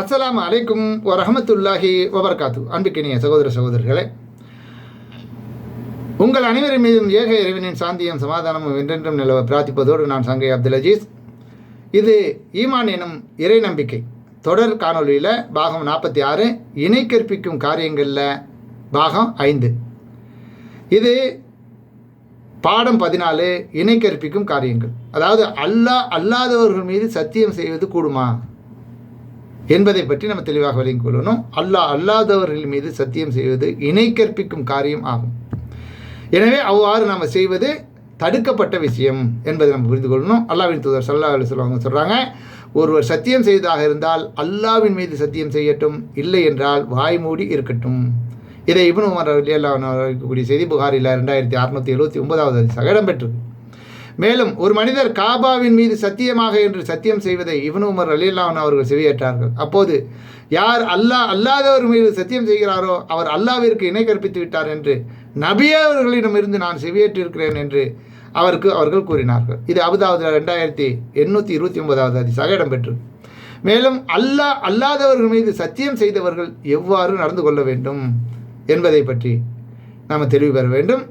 அஸ்லாம் அலைக்கும் வரஹமத்துல்லாஹி வபர்காத்து. அன்புக்கினிய சகோதர சகோதரர்களே உங்கள் அனைவரின் மீதும் ஏக இறைவனின் சாந்தியும் சமாதானமும் என்றென்றும் நிலவ பிரார்த்திப்பதோடு நான் சங்கை அப்துல் அஜீஸ். இது ஈமான் எனும் இறை நம்பிக்கை. தொடர் காணொளியில் பாகம் நாற்பத்தி ஆறு இணை கற்பிக்கும் காரியங்களில் பாகம் ஐந்து. இது பாடம் பதினாலு இணை கற்பிக்கும் காரியங்கள். அதாவது அல்லாஹ் அல்லாதவர்கள் மீது சத்தியம் செய்வது கூடுமா? என்பதை பற்றி நம்ம தெளிவாக விளங்கிக் கொள்ளணும் அல்லாஹ் அல்லாதவர்கள் மீது சத்தியம் செய்வது இணை கற்பிக்கும் காரியம் ஆகும். எனவே அவ்வாறு நாம் செய்வது தடுக்கப்பட்ட விஷயம் என்பதை நம்ம புரிந்து கொள்ளணும். அல்லாவின் தூதர் சல்லா அலி சொல்லுவாங்க சொல்கிறாங்க ஒருவர் சத்தியம் செய்ததாக இருந்தால் அல்லாவின் மீது சத்தியம் செய்யட்டும் இல்லை என்றால் வாய் மூடி இருக்கட்டும். இதை இவனு உமர் இருக்கக்கூடிய செய்தி புகாரில் ரெண்டாயிரத்தி அறுநூற்றி எழுபத்தி ஒன்பதாவது சகடம் பெற்று மேலும் ஒரு மனிதர் காபாவின் மீது சத்தியமாக என்று சத்தியம் செய்வதை இவனு உமர் அலியல்லாவன் அவர்கள் செவியேற்றார்கள். அப்போது யார் அல்லாஹ் அல்லாதவர் மீது சத்தியம் செய்கிறாரோ அவர் அல்லாவிற்கு இணை கற்பித்து விட்டார் என்று நபியவர்களிடமிருந்து நான் செவியேற்றிருக்கிறேன் என்று அவருக்கு அவர்கள் கூறினார்கள். இது அபுதாவது ரெண்டாயிரத்தி எண்ணூற்றி இருபத்தி ஒன்பதாவது அதிசாக இடம்பெற்றது. மேலும் அல்லாஹ் அல்லாதவர்கள் மீது சத்தியம் செய்தவர்கள் எவ்வாறு நடந்து கொள்ள வேண்டும் என்பதை பற்றி நாம் தெளிவு பெற வேண்டும்.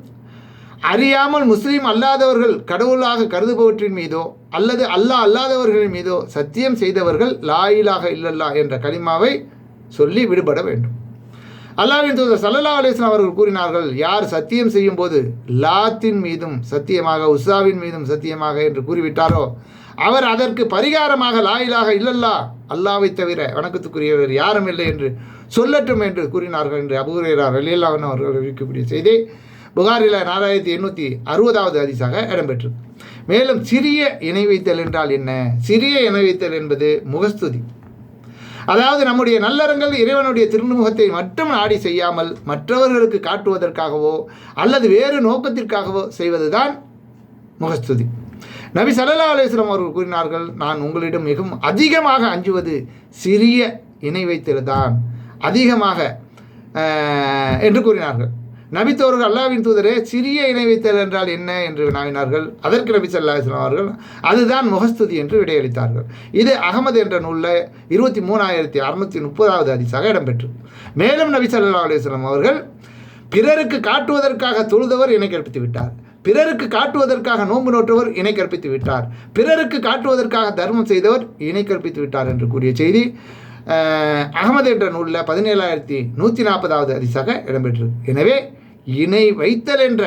அறியாமல் முஸ்லீம் அல்லாதவர்கள் கடவுளாக கருதுபவற்றின் மீதோ அல்லது அல்லாஹ் அல்லாதவர்களின் மீதோ சத்தியம் செய்தவர்கள் லாயிலாக இல்லல்லா என்ற கலிமாவை சொல்லி விடுபட வேண்டும். அல்லாவின் தூதர் சல்லல்லா அலிஸ்லாம் அவர்கள் கூறினார்கள் யார் சத்தியம் செய்யும் போது லாத்தின் மீதும் சத்தியமாக உஷாவின் மீதும் சத்தியமாக என்று கூறிவிட்டாரோ அவர் அதற்கு பரிகாரமாக லாயிலாக இல்லல்லா அல்லாவை தவிர வணக்கத்துக்குரியவர் யாரும் இல்லை என்று சொல்லட்டும் என்று கூறினார்கள் என்று அபூரையார் அலியல்லாவன் அவர்கள் அறிவிக்கக்கூடிய செய்தி. புகாரில் நாலாயிரத்தி எண்ணூற்றி அறுபதாவது அதிசாக இடம்பெற்றது. மேலும் சிறிய இணை வைத்தல் என்றால் என்ன? சிறிய இணை வைத்தல் என்பது முகஸ்துதி. அதாவது நம்முடைய நல்லறங்கள் இறைவனுடைய திருமுகத்தை மட்டும் நாடி செய்யாமல் மற்றவர்களுக்கு காட்டுவதற்காகவோ அல்லது வேறு நோக்கத்திற்காகவோ செய்வதுதான் முகஸ்துதி. நபி சல்லா அலுவலம் அவர்கள் கூறினார்கள் நான் உங்களிடம் மிகவும் அதிகமாக அஞ்சுவது சிறிய இணை வைத்தல்தான் அதிகமாக என்று கூறினார்கள். நபித்தவர்கள் அல்லாவின் தூதரே சிறிய இணை வைத்தல் என்றால் என்ன என்று வினாவினார்கள்? அதற்கு நபி சல்லா இஸ்லாம் அவர்கள் அதுதான் முகஸ்துதி என்று விடையளித்தார்கள். இது அகமது என்ற நூலில் இருபத்தி மூணாயிரத்தி அறுநூத்தி முப்பதாவது அதிசாக இடம்பெற்று மேலும் நபி சல்லா அலுவலாம் அவர்கள் பிறருக்கு காட்டுவதற்காக தொழுதவர் இணை கற்பித்து விட்டார் பிறருக்கு காட்டுவதற்காக நோன்பு நோற்றவர் இணை கற்பித்து விட்டார் பிறருக்கு காட்டுவதற்காக தர்மம் செய்தவர் இணை கற்பித்து விட்டார் என்று கூறிய செய்தி அகமது என்ற நூலில் பதினேழாயிரத்தி நூற்றி நாற்பதாவது அதிசாக இடம்பெற்றது. எனவே இணை வைத்தல் என்ற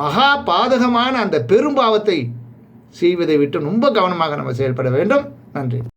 மகா பாதகமான அந்த பெரும்பாவத்தை செய்வதை விட்டு ரொம்ப கவனமாக நம்ம செயல்பட வேண்டும். நன்றி.